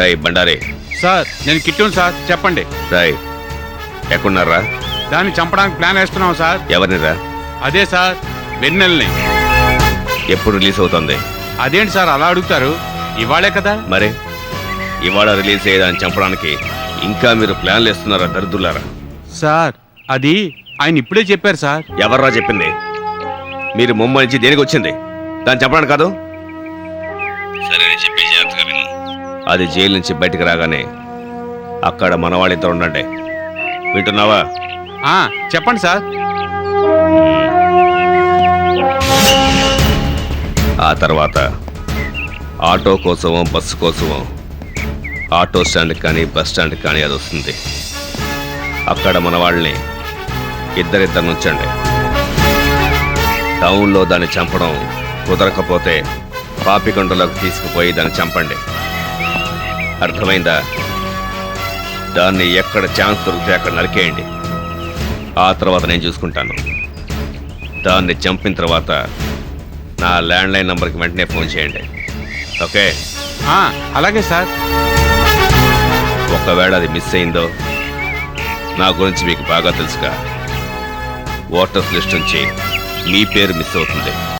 Roy బండారే. Sir నేను కిట్టును sir చెప్పండి. రాయ్ ఎక్కడున్నారా? దాన్ని చంపడానికి ప్లాన్ వేస్తున్నాం సార్. ఎవరినిరా? అదే సార్ వెన్నెల్ని. ఎప్పుడు రిలీజ్ అవుతుంది? అదేంటి సార్ అలా అడుగుతారు? ఇవాళే కదా? మరి? ఇవాళ రిలీజ్ అయ్యేదాన్ని చంపడానికి ఇంకా మీరు ప్లాన్లు వేస్తున్నారా దరిద్రులారా? సార్ అది ఆయన ఇప్పుడే చెప్పారు సార్. ఎవర్రా చెప్పింది? మీరు ముంబై నుంచి దేనికి వచ్చింది దాన్ని చెప్పడానికి కాదు? సరే చెప్పి అది జైలు నుంచి బయటకు రాగానే అక్కడ మన వాళ్ళిద్దరు ఉండండి. వింటున్నావా? చెప్పండి సార్. ఆ తర్వాత ఆటో కోసమో బస్సు కోసమో ఆటో స్టాండ్కి కానీ బస్ స్టాండ్కి కానీ అది వస్తుంది. అక్కడ మన వాళ్ళని ఇద్దరిద్దరు నుంచండి. టౌన్లో దాన్ని చంపడం కుదరకపోతే పాపికొండలోకి తీసుకుపోయి దాన్ని చంపండి. అర్థమైందా? దాన్ని ఎక్కడ ఛాన్స్ దొరికితే అక్కడ నరికేయండి. ఆ తర్వాత నేను చూసుకుంటాను. దాన్ని చంపిన తర్వాత నా ల్యాండ్లైన్ నంబర్కి వెంటనే ఫోన్ చేయండి. ఓకే? అలాగే సార్. ఒకవేళ అది మిస్ అయిందో నా గురించి మీకు బాగా తెలుసుగా. ఓటర్స్ లిస్ట్ నుంచి మీ పేరు మిస్ అవుతుంది.